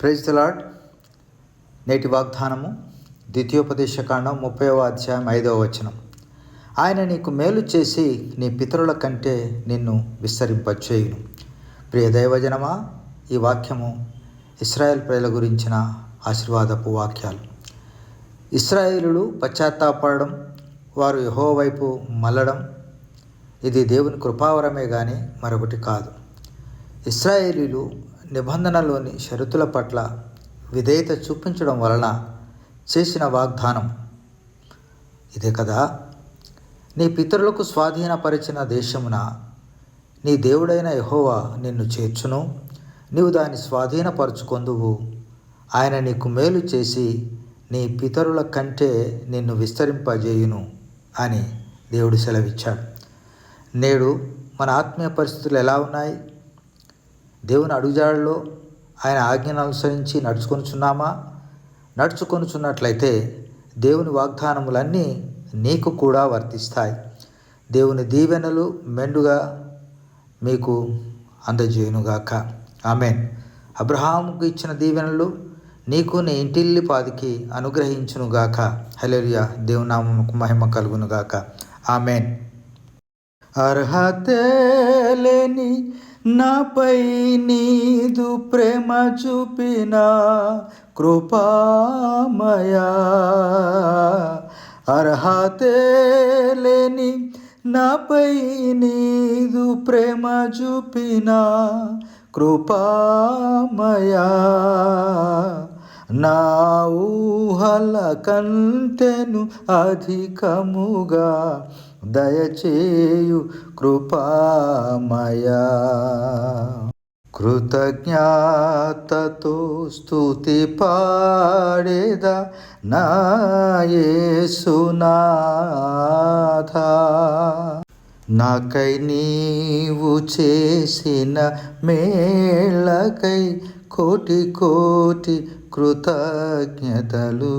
Praise తలాడ్ నేటి వాగ్దానము ద్వితీయోపదేశకాండం ముప్పైవ అధ్యాయం ఐదవ వచనం. ఆయన నీకు మేలు చేసి నీ పితరుల కంటే నిన్ను విస్తరింపచేయును. ప్రియ దైవజనమా ఈ వాక్యము ఇస్రాయేల్ ప్రజల గురించిన ఆశీర్వాదపు వాక్యాలు. ఇస్రాయేలులు పశ్చాత్తాపడడం వారు యహో వైపు మల్లడం ఇది దేవుని కృపావరమే కానీ మరొకటి కాదు. ఇస్రాయేలీలు నిబంధనలోని షరతుల పట్ల విధేయత చూపించడం వలన చేసిన వాగ్దానం. ఇదే కదా. నీ పితరులకు స్వాధీనపరిచిన దేశమున నీ దేవుడైన యహోవా నిన్ను చేర్చును. నీవు దాన్ని స్వాధీనపరచుకొందువు. ఆయన నీకు మేలు చేసి నీ పితరుల కంటే నిన్ను విస్తరింపజేయును అని దేవుడు సెలవిచ్చాడు. నేడు మన ఆత్మీయ పరిస్థితులు ఎలా ఉన్నాయి? దేవుని అడుగుజాడలో ఆయన ఆజ్ఞను అనుసరించి నడుచుకొనుచున్నామా? నడుచుకొనుచున్నట్లయితే దేవుని వాగ్దానములన్నీ నీకు కూడా వర్తిస్తాయి. దేవుని దీవెనలు మెండుగా మీకు అందజేయునుగాక. ఆమెన్. అబ్రహాముకు ఇచ్చిన దీవెనలు నీకు నీ ఇంటిల్లి పాదికి అనుగ్రహించునుగాక. హలేరియా దేవునామకు మహిమ కలుగునుగాక. ఆమెన్. అర్హత లేని నాపై నీదు ప్రేమ చూపిన కృపామయా. అర్హత లేని నాపై నీదు ప్రేమ చూపిన కృపామయా. నా ఊహల కంటెను అధికముగా దయచేయు కృపామయా. కృతజ్ఞాతతో స్థుతి పాడేద నాయసునాథ నాకై నీవు చేసిన మేళకై కోటి కోటి కృతజ్ఞతలు.